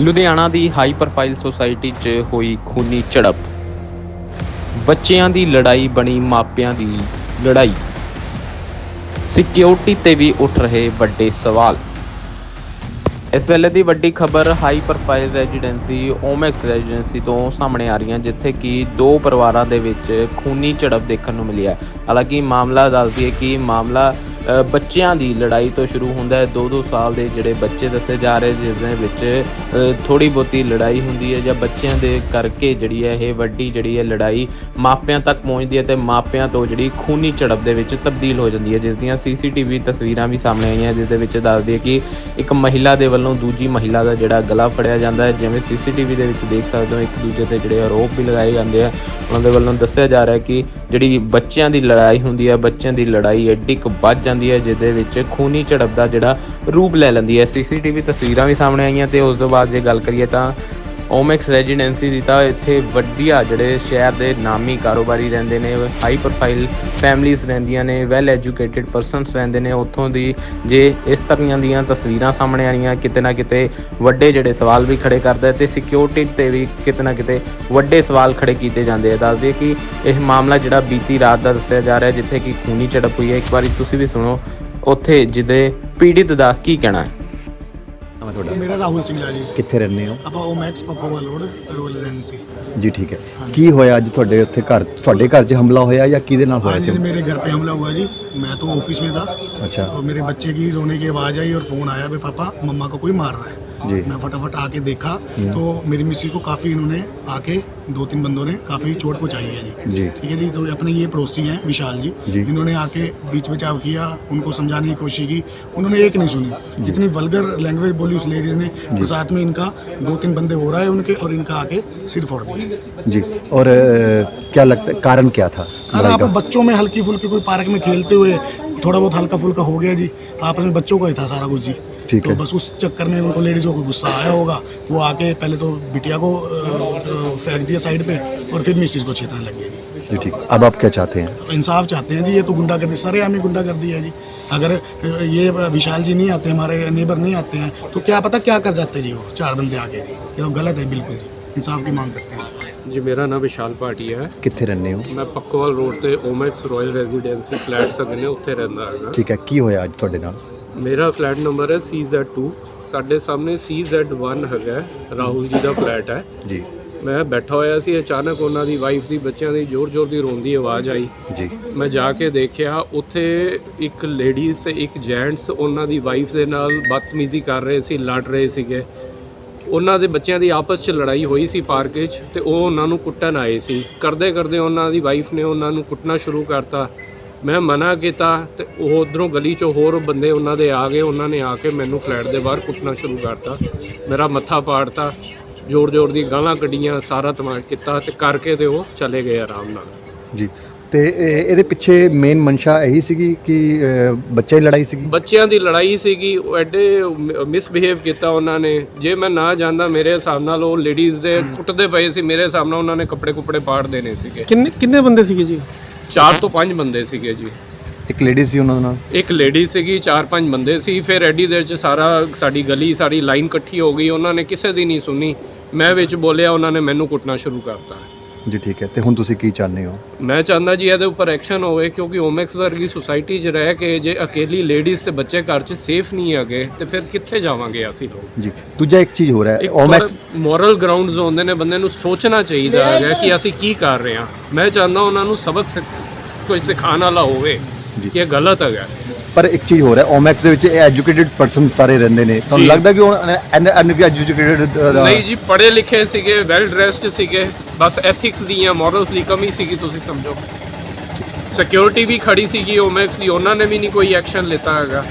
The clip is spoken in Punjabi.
ਲੁਧਿਆਣਾ ਦੀ ਹਾਈ ਪ੍ਰੋਫਾਈਲ ਸੁਸਾਇਟੀ 'ਚ ਹੋਈ ਖੂਨੀ ਝੜਪ। ਬੱਚਿਆਂ ਦੀ ਲੜਾਈ ਬਣੀ ਮਾਪਿਆਂ ਦੀ ਲੜਾਈ। ਸਿਕਿਉਰਿਟੀ ਤੇ ਵੀ ਉੱਠ ਰਹੇ ਵੱਡੇ ਸਵਾਲ। ਇਸ ਵੇਲੇ ਦੀ ਵੱਡੀ ਖਬਰ high profile residency, Omaxe residency ਤੋਂ ਸਾਹਮਣੇ ਆ ਰਹੀਆਂ ਜਿੱਥੇ ਕਿ ਦੋ ਪਰਿਵਾਰਾਂ ਦੇ ਵਿੱਚ ਖੂਨੀ ਝੜਪ ਦੇਖਣ ਨੂੰ ਮਿਲੀ ਹੈ। ਹਾਲਾਂਕਿ ਮਾਮਲਾ ਦੱਸਦੀ ਹੈ ਕਿ ਮਾਮਲਾ ਬੱਚਿਆਂ ਦੀ ਲੜਾਈ ਤੋਂ ਸ਼ੁਰੂ ਹੁੰਦਾ ਹੈ। 2-2 ਸਾਲ ਦੇ ਜਿਹੜੇ ਬੱਚੇ ਦੱਸੇ ਜਾ ਰਹੇ, ਜਿਸ ਦੇ ਵਿੱਚ ਥੋੜੀ ਬਹੁਤੀ ਲੜਾਈ ਹੁੰਦੀ ਹੈ ਜਾਂ ਬੱਚਿਆਂ ਦੇ ਕਰਕੇ ਜਿਹੜੀ ਹੈ ਇਹ ਵੱਡੀ ਜਿਹੜੀ ਹੈ ਲੜਾਈ ਮਾਪਿਆਂ ਤੱਕ ਪਹੁੰਚਦੀ ਹੈ ਤੇ ਮਾਪਿਆਂ ਤੋਂ ਜਿਹੜੀ ਖੂਨੀ ਝੜਪ ਦੇ ਵਿੱਚ ਤਬਦੀਲ ਹੋ ਜਾਂਦੀ ਹੈ। ਜਿਸ ਦੀਆਂ ਸੀਸੀਟੀਵੀ ਤਸਵੀਰਾਂ ਵੀ ਸਾਹਮਣੇ ਆਈਆਂ। ਜਿਸ ਦੇ ਵਿੱਚ ਦੱਸਦੀ ਹੈ ਕਿ ਇੱਕ ਮਹਿਲਾ ਦੇ ਵੱਲੋਂ ਦੂਜੀ ਮਹਿਲਾ ਦਾ ਜਿਹੜਾ ਗਲਾ ਫੜਿਆ ਜਾਂਦਾ ਹੈ। ਜਿਵੇਂ ਸੀਸੀਟੀਵੀ ਦੇ ਵਿੱਚ ਦੇਖ ਸਕਦੇ ਹੋ, ਇੱਕ ਦੂਜੇ ਤੇ ਜਿਹੜੇ ਆਰੋਪ ਵੀ ਲਗਾਏ ਜਾਂਦੇ ਆ। ਉਹਨਾਂ ਦੇ ਵੱਲੋਂ ਦੱਸਿਆ ਜਾ ਰਿਹਾ ਹੈ ਕਿ ਜਿਹੜੀ ਬੱਚਿਆਂ ਦੀ ਲੜਾਈ ਹੁੰਦੀ ਹੈ, ਬੱਚਿਆਂ ਦੀ ਲੜਾਈ ਐਡੀ ਕੁ ਵੱਧ ਜਾਂਦੀ ਹੈ, ਜਿਹਦੇ ਵਿੱਚ ਖੂਨੀ ਝੜਪ ਦਾ ਜਿਹੜਾ ਰੂਪ ਲੈ ਲੈਂਦੀ ਹੈ। ਸੀਸੀਟੀਵੀ ਤਸਵੀਰਾਂ ਵੀ ਸਾਹਮਣੇ ਆਈਆਂ ਤੇ ਉਸ ਤੋਂ ਬਾਅਦ ਜੇ ਗੱਲ ਕਰੀਏ ਤਾਂ ਓਮੈਕਸ ਰੈਜ਼ੀਡੈਂਸੀ ਦੀ ਤਾਂ ਇੱਥੇ ਵਧੀਆ ਜਿਹੜੇ ਸ਼ਹਿਰ ਦੇ ਨਾਮੀ ਕਾਰੋਬਾਰੀ ਰਹਿੰਦੇ ਨੇ ਹਾਈ ਪ੍ਰੋਫਾਈਲ ਫੈਮਲੀਆਂ ਰਹਿੰਦੀਆਂ ਨੇ ਵੈਲ ਐਜੂਕੇਟਿਡ ਪਰਸਨਸ ਰਹਿੰਦੇ ਨੇ, ਉੱਥੋਂ ਦੀ ਜੇ ਇਸ ਤਰ੍ਹਾਂ ਦੀਆਂ ਤਸਵੀਰਾਂ ਸਾਹਮਣੇ ਆ ਰਹੀਆਂ, ਕਿਤੇ ਨਾ ਕਿਤੇ ਵੱਡੇ ਜਿਹੜੇ ਸਵਾਲ ਵੀ ਖੜੇ ਕਰਦਾ ਹੈ ਤੇ ਸਿਕਿਉਰਿਟੀ ਤੇ ਵੀ ਕਿਤੇ ਨਾ ਕਿਤੇ ਵੱਡੇ ਸਵਾਲ ਖੜੇ ਕੀਤੇ ਜਾਂਦੇ ਆ। ਦੱਸਦੇ ਕਿ ਇਹ ਮਾਮਲਾ ਜਿਹੜਾ ਬੀਤੀ ਰਾਤ ਦਾ ਦੱਸਿਆ ਜਾ ਰਿਹਾ, ਜਿੱਥੇ ਕਿ ਖੂਨੀ ਝੜਪ ਹੋਈ ਹੈ। ਇੱਕ ਵਾਰੀ ਤੁਸੀਂ ਵੀ ਸੁਣੋ, ਉੱਥੇ ਜਿਹਦੇ ਪੀੜਿਤ ਦਾ ਕੀ ਕਹਿਣਾ ਹੈ? ਨਾਮ ਹੈ ਤੁਹਾਡਾ ਮੇਰਾ ਰਾਹੁਲ ਸਿੰਘਲਾ ਜੀ ਕਿੱਥੇ ਰਹਿੰਦੇ ਹੋ ਆਪਾਂ ਉਹ Max Pappowal road royal residency ਜੀ ਠੀਕ ਹੈ ਕੀ ਹੋਇਆ ਅੱਜ ਤੁਹਾਡੇ ਉੱਥੇ ਘਰ ਤੁਹਾਡੇ ਘਰ 'ਚ ਹਮਲਾ ਹੋਇਆ ਜਾਂ ਕਿਹਦੇ ਨਾਲ ਹੋਇਆ आज ਸੀ मेरे घर पे हमला हुआ जी मैं तो ऑफिस में था ਅੱਛਾ तो मेरे बच्चे की रोने की आवाज़ आई और फ़ोन आया भाई पापा मम्मा को कोई मार रहा है जी मैं फटाफट आके देखा तो मेरी मिसी को काफ़ी इन्होंने आके दो तीन बंदों ने काफ़ी चोट पहुंचाई है जी। ठीक है जी तो अपने ये पड़ोसी हैं विशाल जी। इन्होंने आके बीच बचाव किया उनको समझाने की कोशिश की उन्होंने एक नहीं सुनी। जितनी वल्गर लैंग्वेज बोली उस लेडीज़ ने तो साथ में इनका दो तीन बंदे हो रहा है उनके और इनका आके सिर फोड़ दिया। जी और क्या लगता है कारण क्या था लड़ाई आप बच्चों में हल्की फुल्की कोई पार्क में खेलते हुए थोड़ा बहुत हल्का फुल्का हो गया जी आपस में बच्चों का ही था सारा कुछ जी। ठीक तो है। बस उस चक्कर में उनको लेडीज़ों को गुस्सा आया होगा वो आके पहले तो बिटिया को अ, अ, फेंक दिया साइड पे और फिर मिसिस को छेड़ने लग गए जी जी ठीक है। अब आप क्या चाहते हैं तो इंसाफ चाहते हैं जी ये तो गुंडा कर दी सरे हमें गुंडा कर दिया जी अगर अ, ये विशाल जी नहीं आते हमारे नेबर नहीं आते हैं तो क्या पता क्या कर जाते जी वो चार बंदे आगे जी ये तो गलत है बिल्कुल जी इंसाफ की मांग करते हैं ਜੀ ਮੇਰਾ ਨਾਮ ਵਿਸ਼ਾਲ ਭਾਟੀਆ ਹੈ ਕਿੱਥੇ ਰਹਿੰਦੇ ਹੋ ਮੈਂ ਪੱਕੋਵਾਲ ਰੋਡ ਤੇ ਓਮੈਕਸ ਰਾਇਲ ਰੈਜ਼ੀਡੈਂਸੀ ਫਲੈਟ ਸਗਨੇ ਉੱਥੇ ਰਹਿੰਦਾ ਹੈਗਾ ਠੀਕ ਹੈ ਕੀ ਹੋਇਆ ਅੱਜ ਤੁਹਾਡੇ ਨਾਲ ਮੇਰਾ ਫਲੈਟ ਨੰਬਰ ਹੈ CZ2 ਸਾਡੇ ਸਾਹਮਣੇ CZ1 ਹੈਗਾ ਰਾਹੁਲ ਜੀ ਦਾ ਫਲੈਟ ਹੈ। ਜੀ। ਮੈਂ ਬੈਠਾ ਹੋਇਆ ਸੀ ਅਚਾਨਕ ਉਹਨਾਂ ਦੀ ਵਾਈਫ ਦੀ ਬੱਚਿਆਂ ਦੀ ਜ਼ੋਰ-ਜ਼ੋਰ ਦੀ ਰੋਂਦੀ ਆਵਾਜ਼ ਆਈ। ਜੀ। ਮੈਂ ਜਾ ਕੇ ਦੇਖਿਆ ਉੱਥੇ ਇੱਕ ਲੇਡੀਜ਼ ਤੇ ਇੱਕ ਜੈਂਟਸ ਉਹਨਾਂ ਦੀ ਵਾਈਫ ਦੇ ਨਾਲ ਬਦਤਮੀਜ਼ੀ ਕਰ ਰਹੇ ਸੀ ਲੜ ਰਹੇ ਸੀਗੇ। ਉਹਨਾਂ ਦੇ ਬੱਚਿਆਂ ਦੀ ਆਪਸ 'ਚ ਲੜਾਈ ਹੋਈ ਸੀ ਪਾਰਕ 'ਚ ਤੇ ਉਹ ਉਹਨਾਂ ਨੂੰ ਕੁੱਟਣ ਆਏ ਸੀ। ਕਰਦੇ ਕਰਦੇ ਉਹਨਾਂ ਦੀ ਵਾਈਫ ਨੇ ਉਹਨਾਂ ਨੂੰ ਕੁੱਟਣਾ ਸ਼ੁਰੂ ਕਰਤਾ। ਮੈਂ ਮਨਾ ਕੀਤਾ ਤੇ ਉਹ ਉਧਰੋਂ ਗਲੀ 'ਚੋਂ ਹੋਰ ਬੰਦੇ ਉਹਨਾਂ ਦੇ ਆ ਗਏ ਉਹਨਾਂ ਨੇ ਆ ਕੇ ਮੈਨੂੰ ਫਲੈਟ ਦੇ ਬਾਹਰ ਕੁੱਟਣਾ ਸ਼ੁਰੂ ਕਰਤਾ। ਮੇਰਾ ਮੱਥਾ ਪਾੜਤਾ ਜ਼ੋਰ ਜ਼ੋਰ ਦੀ ਗਾਲਾਂ ਕੱਢੀਆਂ ਸਾਰਾ ਤਮਾਸ਼ ਕੀਤਾ ਤੇ ਕਰਕੇ ਤੇ ਉਹ ਚਲੇ ਗਏ ਆਰਾਮ ਨਾਲ। ਜੀ ਤੇ ਇਹ- ਇਹਦੇ ਪਿੱਛੇ ਮੇਨ ਮਨਸ਼ਾ ਇਹੀ ਸੀਗੀ ਕਿ ਬੱਚੇ ਦੀ ਲੜਾਈ ਸੀਗੀ? ਬੱਚਿਆਂ ਦੀ ਲੜਾਈ ਸੀਗੀ ਉਹ ਐਡੇ ਮਿਸਬਿਹੇਵ ਕੀਤਾ ਉਹਨਾਂ ਨੇ। ਜੇ ਮੈਂ ਨਾ ਜਾਂਦਾ ਮੇਰੇ ਹਿਸਾਬ ਨਾਲ ਉਹ ਲੇਡੀਜ਼ ਦੇ ਕੁੱਟਦੇ ਪਏ ਸੀ ਮੇਰੇ ਹਿਸਾਬ ਨਾਲ ਉਹਨਾਂ ਨੇ ਕੱਪੜੇ ਕੁੱਪੜੇ ਪਾੜ ਦੇਣੇ ਸੀਗੇ। ਕਿੰਨੇ ਕਿੰਨੇ ਬੰਦੇ ਸੀਗੇ ਜੀ? ਚਾਰ ਤੋਂ ਪੰਜ ਬੰਦੇ ਸੀਗੇ ਜੀ। ਇੱਕ ਲੇਡੀ ਸੀ ਉਹਨਾਂ ਨਾਲ? ਇੱਕ ਲੇਡੀ ਸੀਗੀ ਚਾਰ ਪੰਜ ਬੰਦੇ ਸੀ। ਫਿਰ ਐਡੀ ਦੇਰ ਚ ਸਾਰਾ ਸਾਡੀ ਗਲੀ ਸਾਰੀ ਲਾਈਨ ਇਕੱਠੀ ਹੋ ਗਈ। ਉਹਨਾਂ ਨੇ ਕਿਸੇ ਦੀ ਨਹੀਂ ਸੁਣੀ। ਮੈਂ ਵਿੱਚ ਬੋਲਿਆ ਉਹਨਾਂ ਨੇ ਮੈਨੂੰ ਕੁੱਟਣਾ ਸ਼ੁਰੂ ਕਰਤਾ। ਜੀ ਠੀਕ ਹੈ। ਤੇ ਹੁਣ ਤੁਸੀਂ ਕੀ ਚਾਹੁੰਦੇ ਹੋ? ਮੈਂ ਚਾਹੁੰਦਾ ਜੀ ਇਹਦੇ ਉੱਪਰ ਐਕਸ਼ਨ ਹੋਵੇ ਕਿਉਂਕਿ ਓਮੈਕਸ ਵਰਗੀ ਸੁਸਾਇਟੀ 'ਚ ਰਹਿ ਕੇ ਜੇ ਅਕੇਲੀ ਲੇਡੀਜ਼ ਤੇ ਬੱਚੇ ਘਰ 'ਚ ਸੇਫ ਨਹੀਂ ਹੈਗੇ ਤੇ ਫਿਰ ਕਿੱਥੇ ਜਾਵਾਂਗੇ ਅਸੀਂ ਲੋਕ? ਜੀ। ਦੂਜਾ ਇੱਕ ਚੀਜ਼ ਹੋ ਰਿਹਾ ਹੈ ਓਮੈਕਸ ਮੋਰਲ ਗਰਾਊਂਡਸ ਹੁੰਦੇ ਨੇ ਬੰਦੇ ਨੂੰ ਸੋਚਣਾ ਚਾਹੀਦਾ ਹੈ ਕਿ ਅਸੀਂ ਕੀ ਕਰ ਰਹੇ ਹਾਂ। ਮੈਂ ਚਾਹੁੰਦਾ ਉਹਨਾਂ ਨੂੰ ਸਬਕ ਕੋਈ ਸਿਖਾਉਣ ਵਾਲਾ ਹੋਵੇ ਕਿ ਇਹ ਗਲਤ ਹੈਗਾ ਪਰ ਇੱਕ ਚੀਜ਼ ਹੋ ਰਿਹਾ ਓਮੈਕਸ ਦੇ ਵਿੱਚ ਇਹ ਐਜੂਕੇਟਿਡ ਪਰਸਨ ਸਾਰੇ ਰਹਿੰਦੇ ਨੇ ਤੁਹਾਨੂੰ। ਲੱਗਦਾ ਕਿ ਉਹ ਐਨ ਵੀ ਐਜੂਕੇਟਿਡ ਨਹੀਂ ਜੀ ਪੜ੍ਹੇ ਲਿਖੇ ਸੀਗੇ ਵੈਲ ਡਰੈਸਡ ਸੀਗੇ ਬਸ ਐਥਿਕਸ ਦੀ ਜਾਂ ਮੋਰਲਸ ਦੀ ਕਮੀ ਸੀਗੀ ਤੁਸੀਂ ਸਮਝੋ ਸਿਕਿਉਰਿਟੀ ਵੀ ਖੜੀ ਸੀਗੀ ਓਮੈਕਸ ਦੀ ਉਹਨਾਂ ਨੇ ਵੀ ਨਹੀਂ ਕੋਈ ਐਕਸ਼ਨ ਲਿੱਤਾ ਹੈਗਾ